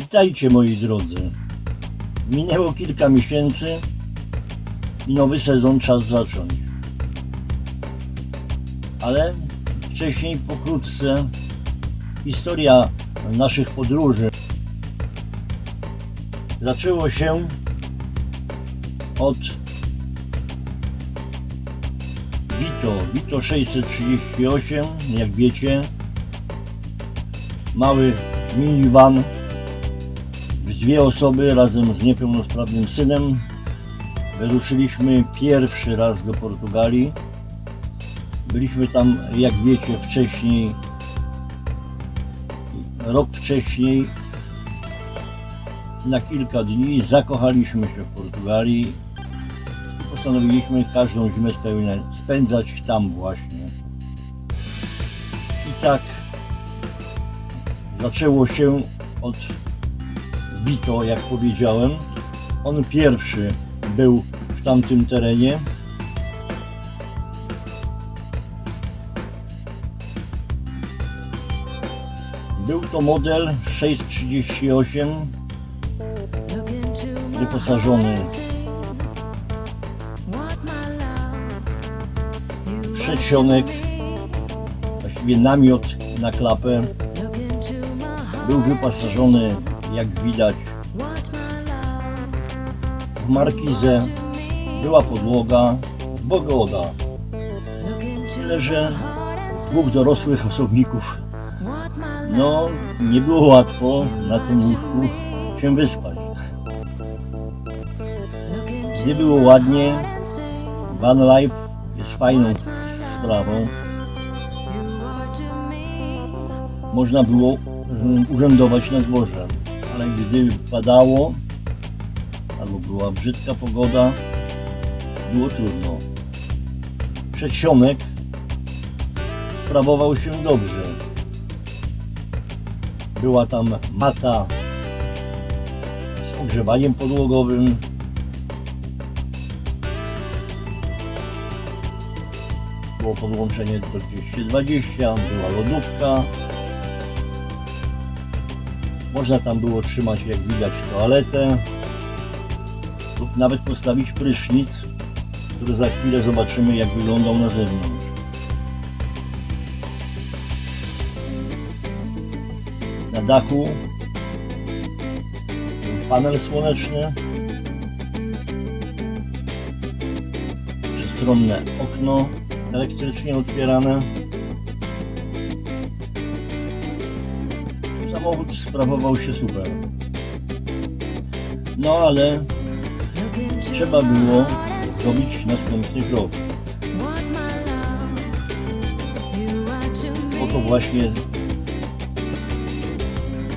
Witajcie moi drodzy. Minęło kilka miesięcy i nowy sezon czas zacząć. Ale wcześniej pokrótce historia naszych podróży. Zaczęło się od Vito, Vito 638, jak wiecie, mały minivan w dwie osoby razem z niepełnosprawnym synem. Wyruszyliśmy pierwszy raz do Portugalii. Byliśmy tam, jak wiecie, wcześniej, rok wcześniej, na kilka dni. Zakochaliśmy się w Portugalii postanowiliśmy każdą zimę spędzać tam właśnie. I tak zaczęło się od Vito, jak powiedziałem. On pierwszy był w tamtym terenie. Był to model 638 wyposażony w przedsionek, właściwie namiot na klapę. Był wyposażony, jak widać, w markizę, była podłoga, pogoda. Tyle, że dwóch dorosłych osobników, no nie było łatwo na tym łóżku się wyspać. Gdy było ładnie, van life jest fajną sprawą. Można było mm, urzędować na dworze, gdy padało albo była brzydka pogoda, było trudno. Przedsionek sprawował się dobrze. Była tam mata z ogrzewaniem podłogowym. Było podłączenie do 220, była lodówka. Można tam było trzymać, jak widać, toaletę lub nawet postawić prysznic, który za chwilę zobaczymy, jak wyglądał na zewnątrz. Na dachu był panel słoneczny, przestronne okno elektrycznie otwierane. Samochód sprawował się super. No ale trzeba było zrobić następny krok. Oto właśnie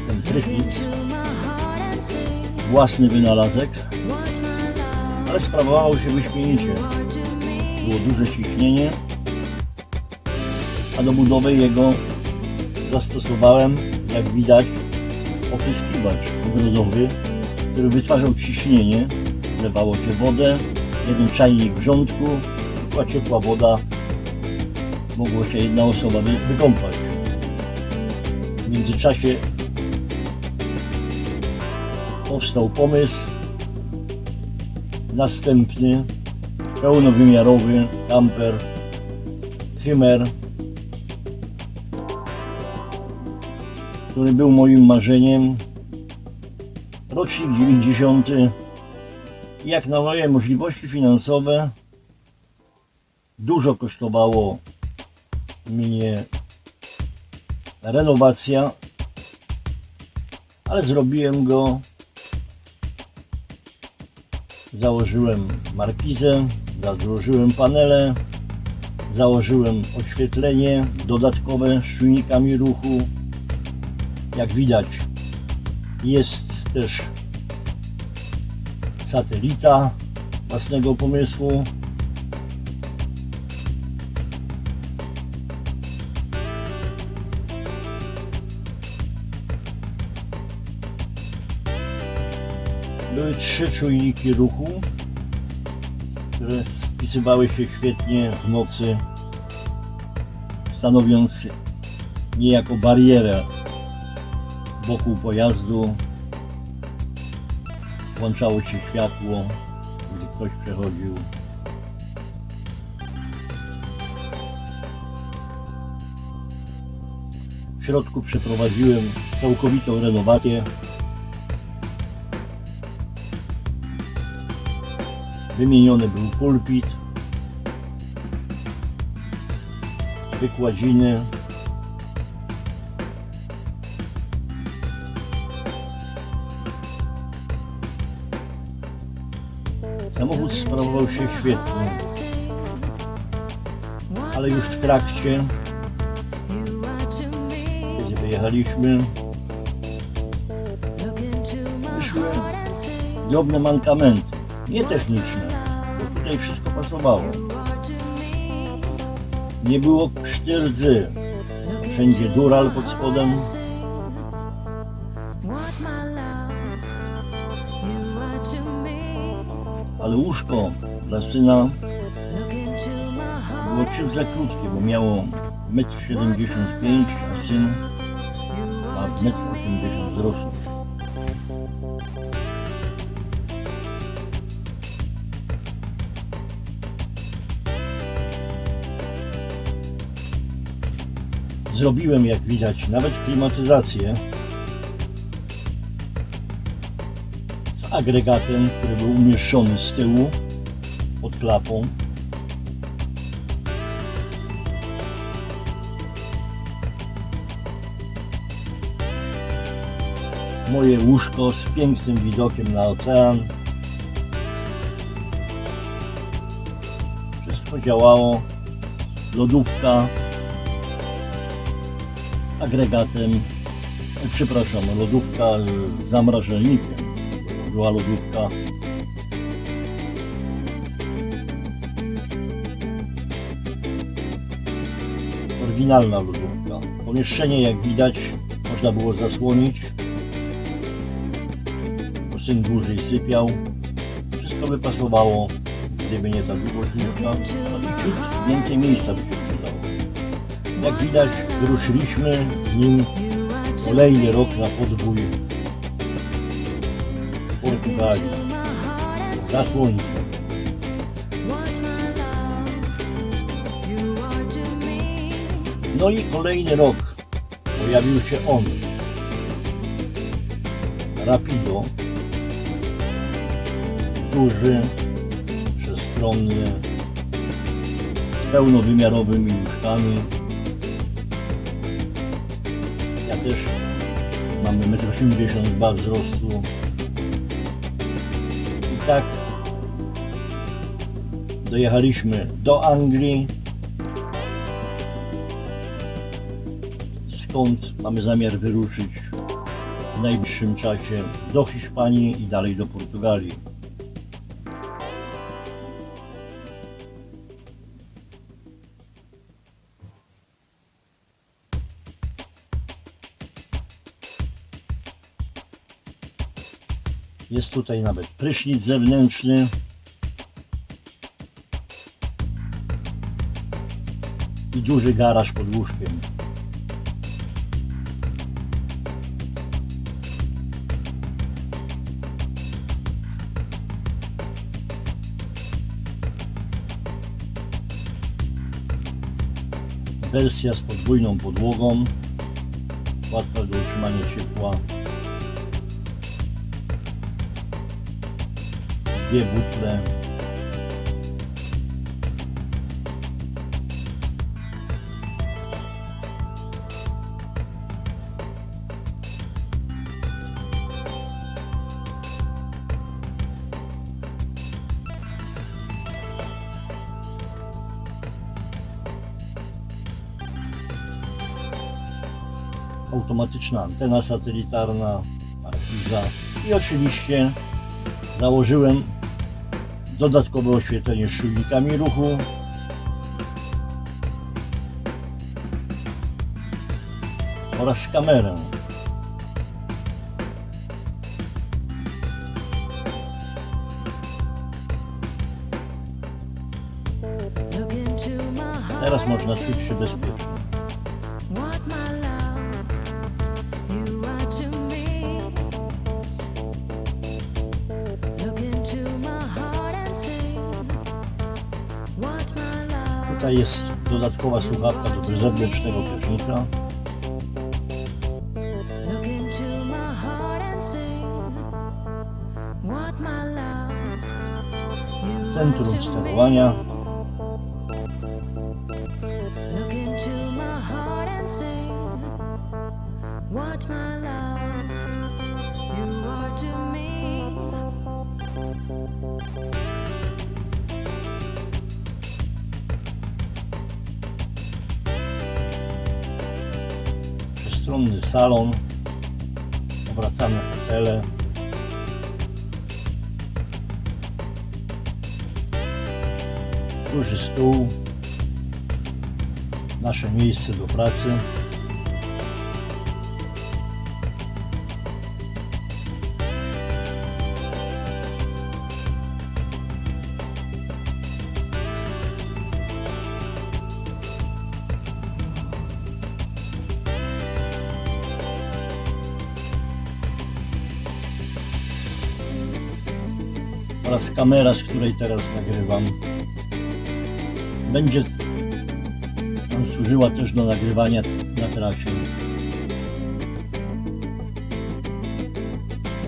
ten prysznic, własny wynalazek, ale sprawowało się wyśmienicie. Było duże ciśnienie, a do budowy jego zastosowałem, jak widać, opryskiwacz ogrodowy, który wytwarzał ciśnienie, wlewało się wodę, jeden czajnik w rządku, była ciepła woda, mogło się jedna osoba wy, wykąpać. W międzyczasie powstał pomysł następny, pełnowymiarowy kamper Hymer, który był moim marzeniem. Rocznik 90. Jak na moje możliwości finansowe, dużo kosztowało mnie renowacja, ale zrobiłem go. Założyłem markizę, założyłem panele, założyłem oświetlenie dodatkowe z czujnikami ruchu. Jak widać, jest też satelita własnego pomysłu. Były trzy czujniki ruchu, które spisywały się świetnie w nocy, stanowiąc niejako barierę wokół pojazdu, włączało się światło, gdy ktoś przechodził. W środku przeprowadziłem całkowitą renowację. Wymieniony był pulpit, wykładziny, Samochód sprawował się świetnie, ale już w trakcie, kiedy wyjechaliśmy, wyszły drobne mankamenty, nie techniczne, bo tutaj wszystko pasowało. Nie było szterdzy, wszędzie dural pod spodem, ale łóżko dla syna było ciut za krótkie, bo miało 1,75 m, a syn ma 1,80 m wzrostu. Zrobiłem, jak widać, nawet klimatyzację agregatem, który był umieszczony z tyłu pod klapą. Moje łóżko z pięknym widokiem na ocean. Wszystko działało. Lodówka z agregatem. Przepraszam, lodówka z zamrażalnikiem. Była lodówka oryginalna lodówka. Pomieszczenie, jak widać, można było zasłonić. Bo syn dłużej sypiał. Wszystko by pasowało, gdyby nie ta długość. No ciut więcej miejsca by się przydało. Jak widać, wyruszyliśmy z nim kolejny rok na podbój Portugalii. Za słońcem. No i kolejny rok pojawił się on. Rapido. Duży, przestronny, z pełnowymiarowymi łóżkami. Ja też mam 1,82 m wzrostu. Tak dojechaliśmy do Anglii. Skąd mamy zamiar wyruszyć w najbliższym czasie do Hiszpanii i dalej do Portugalii. Jest tutaj nawet prysznic zewnętrzny. I duży garaż pod łóżkiem. Wersja z podwójną podłogą. Łatwa do utrzymania ciepła. Dwie butle. automatyczna antena satelitarna, markiza i oczywiście założyłem dodatkowe oświetlenie z czujnikami ruchu. oraz kamerę. Teraz można czuć się bezpiecznie. Jest dodatkowa słuchawka do zewnętrznego prysznica. Look into przestronny salon, obracane fotele. Duży stół, nasze miejsce do pracy. Oraz kamera, z której teraz nagrywam. Będzie nam służyła też do nagrywania na trasie.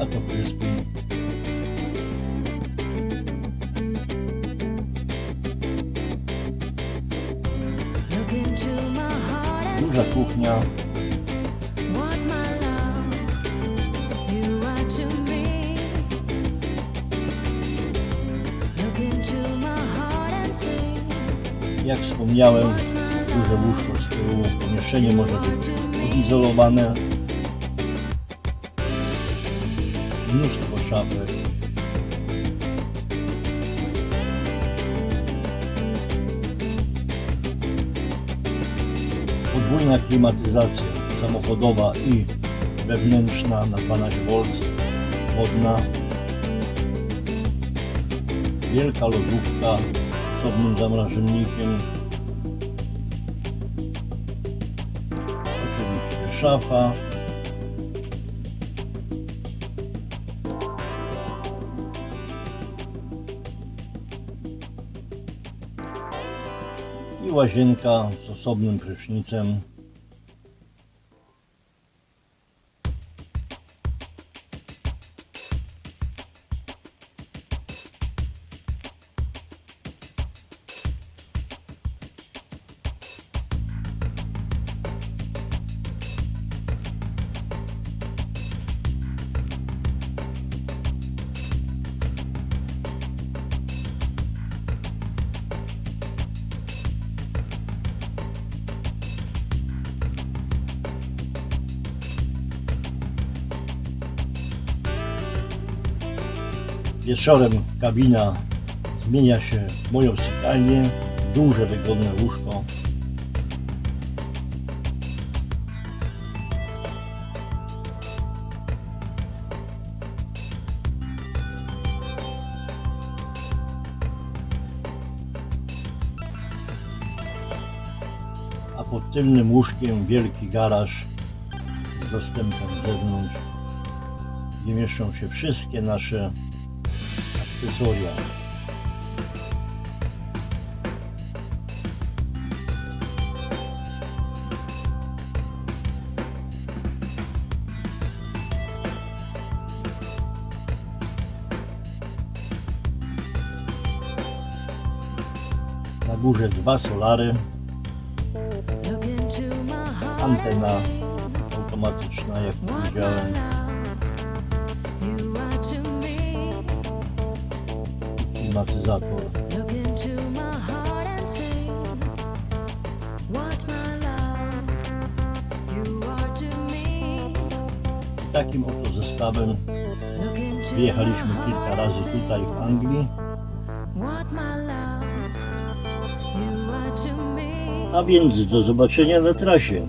A to frisbee. Duża kuchnia, jak wspomniałem, duże łóżko z tyłu. Pomieszczenie może być odizolowane. Mnóstwo szafek. Podwójna klimatyzacja samochodowa i wewnętrzna na 12 V, wodna. Wielka lodówka osobnym zamrażalnikiem. Oczywiście szafa. I łazienka z osobnym prysznicem. Wieczorem kabina zmienia się w moją sypialnię. Duże, wygodne łóżko. A pod tylnym łóżkiem wielki garaż z dostępem z zewnątrz, gdzie mieszczą się wszystkie nasze akcesoria. Na górze dwa solary, antena automatyczna, jak powiedziałem, I takim oto zestawem Look into wyjechaliśmy my kilka razy tutaj w Anglii, a więc do zobaczenia na trasie.